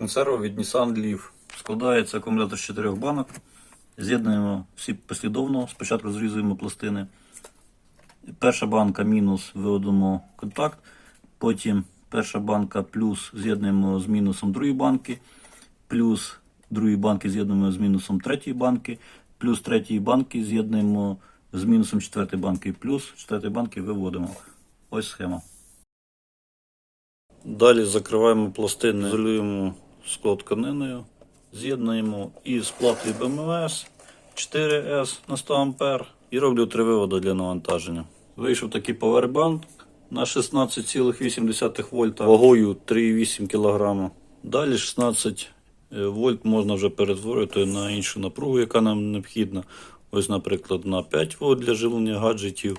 Консерва від Nissan Leaf. Складається акумулятор з 4 банок. З'єднуємо всі послідовно. Спочатку зрізуємо пластини. Перша банка мінус виводимо контакт. Потім перша банка плюс з'єднуємо з мінусом другої банки. Плюс другої банки з'єднуємо з мінусом третьої банки. Плюс третьої банки з'єднуємо з мінусом четвертої банки. Плюс четвертої банки виводимо. Ось схема. Далі закриваємо пластини, ізолюємо скло тканиною, з'єднуємо із платою БМС 4С на 100 А і роблю три виводи для навантаження. Вийшов такий павербанк на 16,8 вольта вагою 3,8 кг. Далі 16 вольт можна вже перетворити на іншу напругу, яка нам необхідна. Ось, наприклад, на 5 вольт для живлення гаджетів.